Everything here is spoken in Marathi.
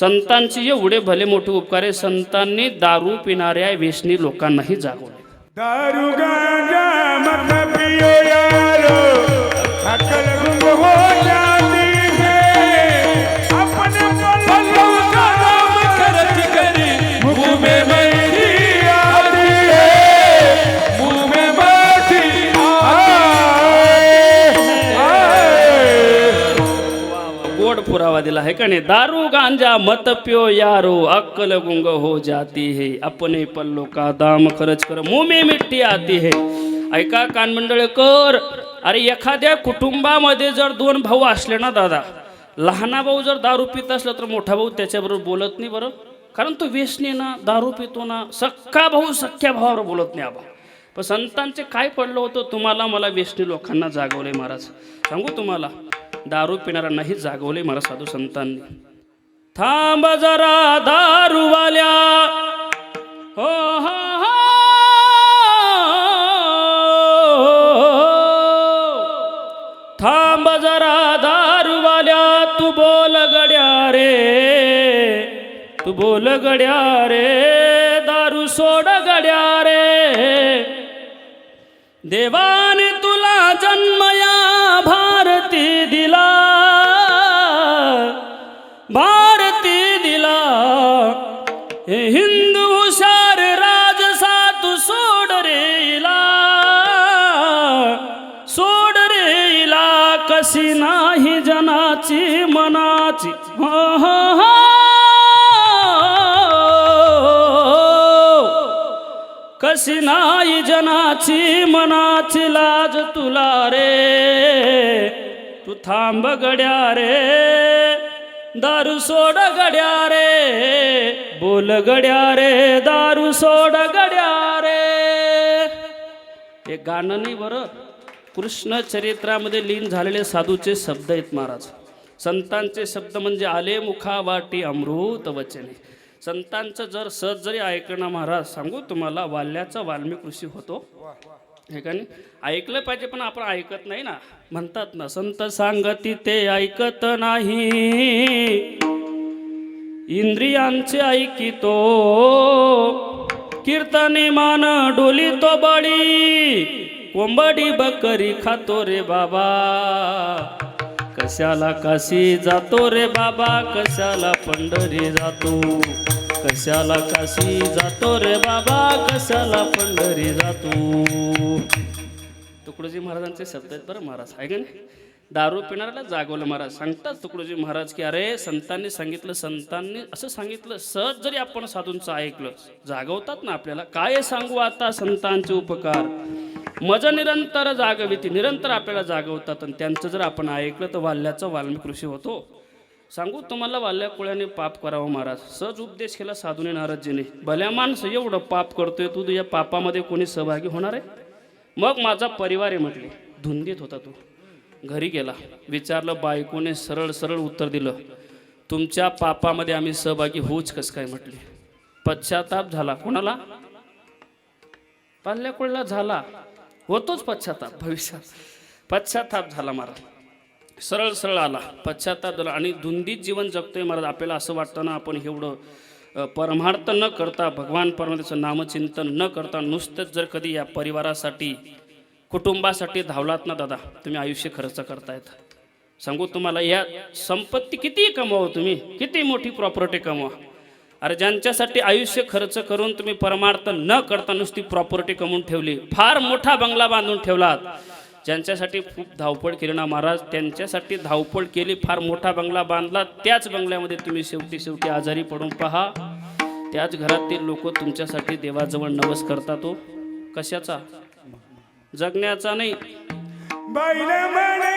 संतांचे एवढे भले मोठे उपकार आहे संतांनी दारू पिणाऱ्या व्यसनी लोकांनाही जागवले. दारू गांजा मत पियो गोड पुरावा दिला आहे का नाही दारू गांजा मत प्यो यारो अक्कल गुंग हो जाती है। अपने पल्लो का दाम खरच कर मुमे मिट्टी आती है। ऐका कानमंडळकर अरे एखाद्या कुटुंबामध्ये जर दोन भाऊ असले ना दादा लहाना भाऊ जर दारू पित असला तर मोठा भाऊ त्याच्याबरोबर बोलत नाही बरं. कारण तो व्यसनी ना दारू पितो ना. सख्खा भाऊ सख्या भावावर बोलत नाही आबा पण संतांचे काय पडलं होतं? तुम्हाला मला व्यसनी लोकांना जागवले महाराज. सांगू तुम्हाला? दारू पिणाऱ्यांनाही जागवले मला साधू संतांनी. थांब जरा दारूवाल्या. हो हो हो. थांब जरा दारूवाल्या. तू बोल गड्या रे. तू बोल गड्या रे. दारू सोड गड्या रे. देवाने तुला जन्मया कशी नाही जनाची मनाची. हो हो हो. कशी नाही जनाची मनाची लाज तुला रे? तू थांब गड्या रे. दारू सोड गड्या रे. बोल गड्या रे दारू सोड गड्या रे. हे गाणं नाही बरं? कृष्ण चरित्रामध्ये लीन झालेले साधूचे शब्द आहेत महाराज. संतांचे शब्द म्हणजे आले मुखा वाटी अमृत वचने. संतांचं जर सहज जरी ऐकणं महाराज सांगू तुम्हाला वाल्याचा वाल्मिक ऋषी होतो. हे का नाही? ऐकलं पाहिजे पण आपण ऐकत नाही ना. म्हणतात ना संत सांगती ते ऐकत नाही. इंद्रियांचे ऐकितो कीर्तने मान डोली तो बळी. कोंबडी बकरी खातो रे बाबा. कशाला काशी जातो रे बाबा? कशाला पंढरी जातो? कशाला काशी जातो रे बाबा? कशाला पंढरी जातो? तुकडोजी महाराजांचे शब्द आहेत बरं महाराज आहे का नाही? दारू पिणाऱ्याला जागवलं महाराज. सांगतात तुकडोजी महाराज की अरे संतांनी सांगितलं संतांनी असं सांगितलं सहज जरी आपण साधूंचं ऐकलं जागवतात ना आपल्याला? काय सांगू आता संतांचे उपकार? मज निरंतर जागविती निरंतर आपल्याला जागवतात. आणि त्यांचं जर आपण ऐकलं तर वाल्याचा वाल्मिक ऋषी होतो. सांगू तुम्हाला वाल्या कुळ्याने पाप करावं महाराज. सहज उपदेश केला साधूने नारदजीने. भल्या माणसं एवढं पाप करतोय तू तुझ्या पापामध्ये कोणी सहभागी होणार आहे? मग माझा परिवार आहे म्हटले. धुंदीत होता तू. घरी गेला. विचारलं बायकोने सरळ सरळ उत्तर दिलं. तुमच्या पापामध्ये आम्ही सहभागी होऊच कसं काय म्हटले. पश्चाताप झाला. कोणाला? पाल्याकुळला झाला. होतोच पश्चाताप भविष्यात. पश्चाताप झाला महाराज. सरळ सरळ आला. पश्चाताप झाला आणि धुंदीत जीवन जगतोय महाराज. आपल्याला असं वाटतं ना आपण एवढं परमार्थ न करता भगवान परमात्म्याचं नामचिंतन न करता नुसतंच जर कधी या परिवारासाठी कुटुंबासाठी धावलात ना दादा तुम्ही आयुष्य खर्च करतायत. सांगू तुम्हाला या संपत्ती किती कमवा हो तुम्ही. किती मोठी प्रॉपर्टी कमवा. अरे ज्यांच्यासाठी आयुष्य खर्च करून तुम्ही परमार्थ न करता नुसती प्रॉपर्टी कमवून ठेवली फार मोठा बंगला बांधून ठेवलात. ज्यांच्यासाठी खूप धावपळ केली ना महाराज त्यांच्यासाठी धावपळ केली फार मोठा बंगला बांधला त्याच बंगल्यामध्ये तुम्ही शेवटी शेवटी आजारी पडून पहा. त्याच घरातील लोक तुमच्यासाठी देवाजवळ नवस करतात तो कशाचा? जगण्याचा नाही. बैल म्हणे